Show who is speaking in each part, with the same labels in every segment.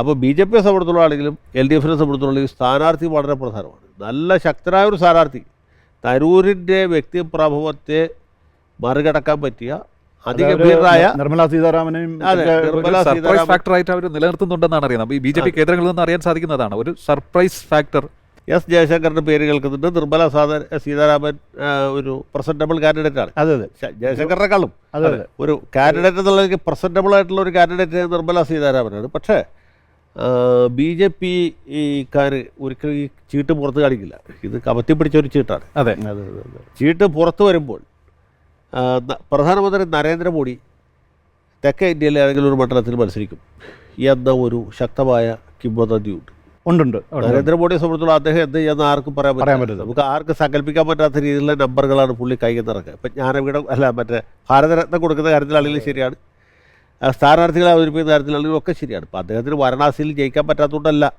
Speaker 1: അപ്പോൾ B J പിയെ സംബന്ധിച്ചിടത്തോളാണെങ്കിലും L D എഫിനെ സംബന്ധിച്ചുള്ള സ്ഥാനാർത്ഥി വളരെ പ്രധാനമാണ്. നല്ല ശക്തനായ ഒരു സ്ഥാനാർത്ഥി തരൂരിന്റെ വ്യക്തിപ്രഭവത്തെ മറികടക്കാൻ പറ്റിയ അതിഗംഭീരനായ
Speaker 2: നിർമ്മല സീതാരാമനെയും
Speaker 3: സർപ്രൈസ്
Speaker 1: സീതാരാമൻ
Speaker 3: ഫാക്ടർ ആയിട്ട് അവർ നിലനിർത്തുന്നുണ്ടെന്നാണ് അറിയുന്നത്. ഈ ബി ജെ പി കേന്ദ്രങ്ങളിൽ നിന്ന് അറിയാൻ സാധിക്കുന്നതാണ്. ഒരു സർപ്രൈസ് ഫാക്ടർ
Speaker 1: എസ് ജയശങ്കറിന്റെ പേര് കേൾക്കുന്നുണ്ട്. നിർമ്മല സീതാരാമൻ ഒരു പ്രസന്റബിൾ കാൻഡിഡേറ്റാണ്
Speaker 2: അതെ അതെ.
Speaker 1: ജയശങ്കറിനെക്കാളും
Speaker 2: അതെ അതെ.
Speaker 1: ഒരു കാൻഡിഡേറ്റ് എന്നുള്ളത് പ്രസന്റബിൾ ആയിട്ടുള്ള ഒരു കാൻഡിഡേറ്റ് നിർമ്മല സീതാരാമനാണ്. പക്ഷേ ബി ജെ പി കാര് ഒരിക്കലും ഈ ചീട്ട് പുറത്ത് കാണിക്കില്ല. ഇത് കമത്തി പിടിച്ച ഒരു ചീട്ടാണ്.
Speaker 3: അതെ.
Speaker 2: അതെ അതെ
Speaker 1: ചീട്ട് പുറത്ത് വരുമ്പോൾ പ്രധാനമന്ത്രി നരേന്ദ്രമോദി തെക്കേ ഇന്ത്യയിലെ ഏതെങ്കിലും ഒരു മണ്ഡലത്തിൽ മത്സരിക്കും. എന്ന ഒരു ശക്തമായ കിംവദന്തിയുണ്ട്
Speaker 2: ഉണ്ടുണ്ട്.
Speaker 1: നരേന്ദ്രമോദിയെ സംബന്ധിച്ചുള്ള അദ്ദേഹം എന്ത് ചെയ്യുന്ന ആർക്കും പറയാൻ
Speaker 2: പറയാൻ
Speaker 1: പറ്റില്ല. നമുക്ക് ആർക്കും സങ്കല്പിക്കാൻ പറ്റാത്ത രീതിയിലുള്ള നമ്പറുകളാണ് പുള്ളി കൈകുന്നിറക്കുക നിറക്കുക ഇപ്പം ജ്ഞാനപീഠം അല്ല മറ്റേ ഭാരതരത്നം കൊടുക്കുന്ന കാര്യത്തിലാണെങ്കിലും ശരിയാണ്. സ്ഥാനാർത്ഥികളെ അവതരിപ്പിക്കുന്ന കാര്യത്തിലാണെങ്കിലും ഒക്കെ ശരിയാണ്. ഇപ്പോൾ അദ്ദേഹത്തിന് വാരണാസിയിൽ ജയിക്കാൻ പറ്റാത്തതുകൊണ്ടല്ല.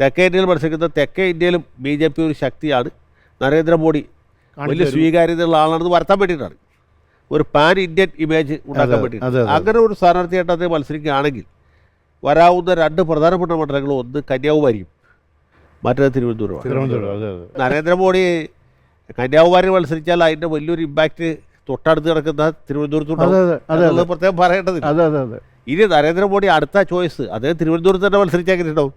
Speaker 1: തെക്കേ ഇന്ത്യയിൽ മത്സരിക്കുന്ന തെക്കേ ഇന്ത്യയിലും ബി ജെ പി ഒരു ശക്തിയാണ്. നരേന്ദ്രമോദി വലിയ. സ്വീകാര്യതയുള്ള ആളാണെന്ന് വരുത്താൻ വേണ്ടിയിട്ടാണ്. ഒരു പാൻ ഇന്ത്യൻ ഇമേജ് ഉണ്ടാക്കാൻ
Speaker 2: അതെ.
Speaker 1: അങ്ങനെ ഒരു സ്ഥാനാർത്ഥിയായിട്ട് അദ്ദേഹം മത്സരിക്കുകയാണെങ്കിൽ വരാവുന്ന രണ്ട് പ്രധാനപ്പെട്ട മണ്ഡലങ്ങൾ ഒന്ന് കന്യാകുമാരിയും മറ്റേത് തിരുവനന്തപുരമാണ്
Speaker 2: തിരുവനന്തപുരം
Speaker 1: നരേന്ദ്രമോദി കന്യാകുമാരി മത്സരിച്ചാൽ അതിന്റെ വലിയൊരു ഇമ്പാക്റ്റ് തൊട്ടടുത്ത് കിടക്കുന്ന എന്നുള്ളത് പ്രത്യേകം പറയേണ്ടതില്ല.
Speaker 2: അതെ അതെ അതെ.
Speaker 1: ഇനി നരേന്ദ്രമോദി അടുത്ത ചോയ്സ്. അദ്ദേഹം തിരുവനന്തപുരത്ത് തന്നെ മത്സരിച്ചാക്കിട്ടുണ്ടാവും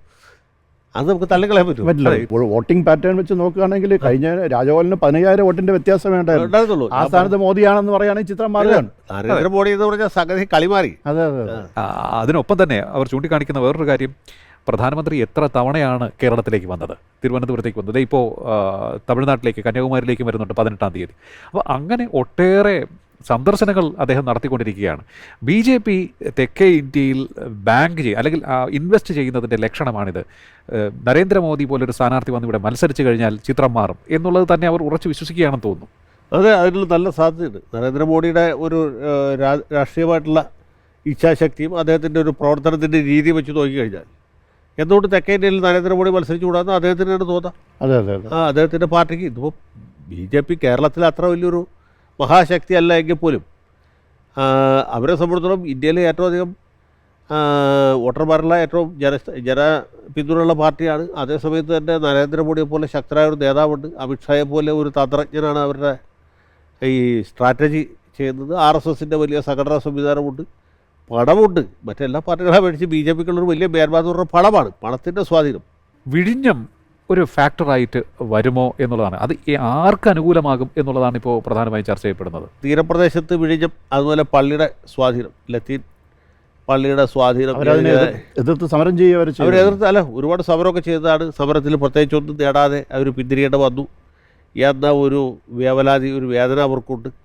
Speaker 1: അത് നമുക്ക് തള്ളിക്കളയാൻ പറ്റും
Speaker 2: പറ്റില്ല. ഇപ്പോൾ വോട്ടിംഗ് പാറ്റേൺ വെച്ച് നോക്കുകയാണെങ്കിൽ കഴിഞ്ഞ രാജഗോപാലിന് പതിനയ്യായിരം വോട്ടിന്റെ വ്യത്യാസം വേണ്ടായിരുന്നു. ആ സ്ഥാനത്ത് മോദിയാണെന്ന് പറയുകയാണെങ്കിൽ ചിത്രം മാറുകയാണ്
Speaker 1: നരേന്ദ്രമോദി എന്ന് പറഞ്ഞാൽ സംഗതി കളിമാറി.
Speaker 2: അതെ അതെ അതെ.
Speaker 3: അതിനൊപ്പം തന്നെ അവർ ചൂണ്ടിക്കാണിക്കുന്ന വേറൊരു കാര്യം. പ്രധാനമന്ത്രി എത്ര തവണയാണ് കേരളത്തിലേക്ക് വന്നത്? തിരുവനന്തപുരത്തേക്ക് വന്നത്. ഇപ്പോൾ തമിഴ്നാട്ടിലേക്ക് കന്യാകുമാരിയിലേക്ക് വരുന്നുണ്ട് പതിനെട്ടാം തീയതി. അപ്പോൾ അങ്ങനെ ഒട്ടേറെ സന്ദർശനങ്ങൾ അദ്ദേഹം നടത്തിക്കൊണ്ടിരിക്കുകയാണ്. ബി ജെ പി തെക്കേ ഇന്ത്യയിൽ ബാങ്ക് ചെയ്യുക അല്ലെങ്കിൽ ഇൻവെസ്റ്റ് ചെയ്യുന്നതിന്റെ ലക്ഷണമാണിത്. നരേന്ദ്രമോദി പോലൊരു സ്ഥാനാർത്ഥി വന്ന് ഇവിടെ മത്സരിച്ച് കഴിഞ്ഞാൽ ചിത്രം മാറും എന്നുള്ളത് തന്നെ അവർ ഉറച്ചു വിശ്വസിക്കുകയാണെന്ന് തോന്നുന്നു.
Speaker 1: അതെ അതിൽ നല്ല സാധ്യതയുണ്ട്. നരേന്ദ്രമോദിയുടെ ഒരു രാഷ്ട്രീയമായിട്ടുള്ള ഇച്ഛാശക്തിയും അദ്ദേഹത്തിന്റെ ഒരു പ്രവർത്തനത്തിന്റെ രീതി വെച്ച് നോക്കിക്കഴിഞ്ഞാൽ എന്തുകൊണ്ട് തെക്കേ ഇന്ത്യയിൽ നരേന്ദ്രമോദി മത്സരിച്ചുകൂടാന്ന് അദ്ദേഹത്തിനാണ് തോന്നാം?
Speaker 2: അതെ അതെ അതെ.
Speaker 1: ആ അദ്ദേഹത്തിന്റെ പാർട്ടിക്ക് ഇതിപ്പോൾ ബി ജെ പി കേരളത്തിൽ അത്ര വലിയൊരു മഹാശക്തി അല്ല എങ്കിൽ പോലും അവരെ സംബന്ധിച്ചിടത്തോളം ഇന്ത്യയിലെ ഏറ്റവും അധികം വോട്ടർമാരുള്ള ഏറ്റവും ജന ജന പിന്തുണയുള്ള പാർട്ടിയാണ്. അതേസമയത്ത് തന്നെ നരേന്ദ്രമോദിയെ പോലെ ശക്തരായ ഒരു നേതാവുണ്ട്. അമിത്ഷായെ പോലെ ഒരു തന്ത്രജ്ഞനാണ് അവരുടെ ഈ സ്ട്രാറ്റജി ചെയ്യുന്നത്. ആർ എസ് എസിന്റെ വലിയ സംഘടനാ സംവിധാനമുണ്ട്. പണമുണ്ട്. മറ്റെല്ലാ പാർട്ടികളെ അപേക്ഷിച്ച് ബി ജെ പിക്കുള്ളൊരു വലിയ പറഞ്ഞാൽ പണമാണ്. പണത്തിന്റെ സ്വാധീനം.
Speaker 3: വിഴിഞ്ഞം ഒരു ഫാക്ടറായിട്ട് വരുമോ എന്നുള്ളതാണ്. അത് ആർക്ക് അനുകൂലമാകും എന്നുള്ളതാണ് ഇപ്പോൾ പ്രധാനമായും ചർച്ച ചെയ്യപ്പെടുന്നത്.
Speaker 1: തീരപ്രദേശത്ത് വിഴിഞ്ഞം അതുപോലെ പള്ളിയുടെ സ്വാധീനം ലത്തീൻ പള്ളിയുടെ സ്വാധീനം
Speaker 2: എതിർത്ത് സമരം ചെയ്യുക അവർ
Speaker 1: അവർ എതിർത്ത് അല്ല ഒരുപാട് സമരമൊക്കെ ചെയ്തതാണ്. സമരത്തിൽ പ്രത്യേകിച്ചൊന്നും തേടാതെ നേടാതെ അവർ പിന്തിരിയേണ്ട വന്നു. എന്ന ഒരു വേവലാതി ഒരു വേദന അവർക്കുണ്ട്.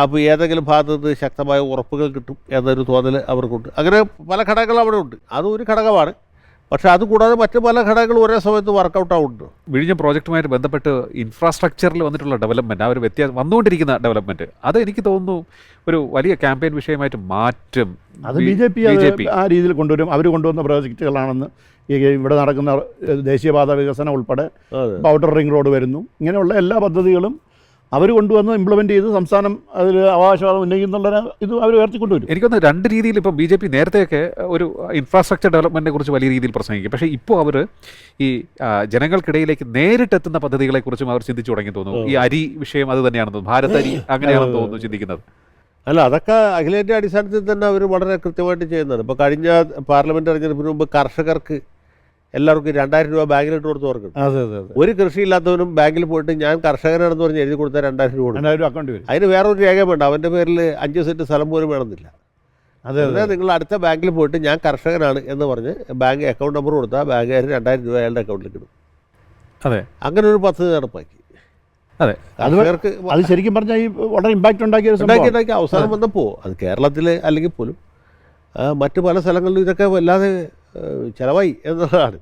Speaker 1: അപ്പോൾ ഏതെങ്കിലും ഭാഗത്ത് നിന്ന് ശക്തമായ ഉറപ്പുകൾ കിട്ടും എന്നൊരു തോന്നൽ അവർക്കുണ്ട്. അങ്ങനെ പല ഘടകങ്ങൾ അവിടെ ഉണ്ട് അതും ഒരു ഘടകമാണ്. പക്ഷേ അതുകൂടാതെ മറ്റ് പല ഘടകങ്ങളും ഒരേ സമയത്ത് വർക്കൗട്ട് ആവുന്നുണ്ട്.
Speaker 3: വിഴിഞ്ഞ പ്രോജക്റ്റുമായിട്ട് ബന്ധപ്പെട്ട് ഇൻഫ്രാസ്ട്രക്ചറിൽ വന്നിട്ടുള്ള ഡെവലപ്മെന്റ് ആ ഒരു വ്യത്യാസം വന്നുകൊണ്ടിരിക്കുന്ന ഡെവലപ്മെന്റ് അത് എനിക്ക് തോന്നുന്നു ഒരു വലിയ ക്യാമ്പയിൻ വിഷയമായിട്ട് മാറ്റും.
Speaker 2: അത് ബി ജെ പി ആ രീതിയിൽ കൊണ്ടുവരും. അവർ കൊണ്ടുവന്ന പ്രോജക്റ്റുകളാണെന്ന് ഈ ഇവിടെ നടക്കുന്ന ദേശീയപാത വികസനം ഉൾപ്പെടെ
Speaker 1: പൗഡർ
Speaker 2: ഔട്ടർ റിംഗ് റോഡ് വരുന്നു. ഇങ്ങനെയുള്ള എല്ലാ പദ്ധതികളും അവർ കൊണ്ടുവന്ന് ഇംപ്ലിമെന്റ് ചെയ്ത് സംസ്ഥാനം അതിൽ അവകാശവാദം ഉന്നയിക്കുന്നുള്ള ഇത് അവർ ഉയർത്തിക്കൊണ്ടുവരും.
Speaker 3: എനിക്കൊന്ന് രണ്ട് രീതിയിൽ ഇപ്പോൾ ബി ജെ പി നേരത്തെയൊക്കെ ഒരു ഇൻഫ്രാസ്ട്രക്ചർ ഡെവലപ്മെന്റിനെ കുറിച്ച് വലിയ രീതിയിൽ പ്രസംഗിക്കും. പക്ഷേ ഇപ്പോൾ അവർ ഈ ജനങ്ങൾക്കിടയിലേക്ക് നേരിട്ടെത്തുന്ന പദ്ധതികളെക്കുറിച്ചും അവർ ചിന്തിച്ചു തുടങ്ങി തോന്നുന്നു. ഈ അരി വിഷയം അത് തന്നെയാണെന്ന് തോന്നുന്നു. ഭാരത് അരി അങ്ങനെയാണെന്ന് തോന്നുന്നു ചിന്തിക്കുന്നത്.
Speaker 1: അല്ല അതൊക്കെ അഖിലേന്ത്യാ അടിസ്ഥാനത്തിൽ തന്നെ അവർ വളരെ കൃത്യമായിട്ട് ചെയ്യുന്നതാണ് ഇപ്പോൾ കഴിഞ്ഞ പാർലമെന്റ് തെരഞ്ഞെടുപ്പിന് മുമ്പ് കർഷകർക്ക് എല്ലാവർക്കും രണ്ടായിരം രൂപ ബാങ്കിലിട്ട് കൊടുത്ത് ഓർക്കുന്നുണ്ട്
Speaker 2: അതെ അതെ അതെ.
Speaker 1: ഒരു കൃഷിയില്ലാത്തവനും ബാങ്കിൽ പോയിട്ട് ഞാൻ കർഷകനാണെന്ന് പറഞ്ഞ് എഴുതി കൊടുത്താൽ രണ്ടായിരം രൂപ
Speaker 2: രണ്ടായിരം അക്കൗണ്ട് വരും.
Speaker 1: അതിന് വേറൊരു രേഖ വേണ്ട. അവന്റെ പേരിൽ അഞ്ച് സെന്റ് സ്ഥലം പോലും വേണമെന്നില്ല.
Speaker 2: അതെ
Speaker 1: നിങ്ങൾ അടുത്ത ബാങ്കിൽ പോയിട്ട് ഞാൻ കർഷകനാണ് എന്ന് പറഞ്ഞ് ബാങ്ക് അക്കൗണ്ട് നമ്പർ കൊടുത്താൽ ബാങ്കുകാർ രണ്ടായിരം രൂപ അയാളുടെ അക്കൗണ്ടിൽ ഇടും.
Speaker 3: അതെ.
Speaker 1: അങ്ങനെ ഒരു പദ്ധതി നടപ്പാക്കി.
Speaker 3: അതെ.
Speaker 2: അത് അത് ശരിക്കും പറഞ്ഞാൽ ഈ വളരെ ഇമ്പാക്റ്റ് ഉണ്ടാക്കിയ
Speaker 1: ഉണ്ടാക്കി അവസാനം വന്നപ്പോൾ അത് കേരളത്തിൽ അല്ലെങ്കിൽ പോലും മറ്റു പല സ്ഥലങ്ങളിലും ഇതൊക്കെ വല്ലാതെ ചിലവായി എന്നുള്ളതാണ്.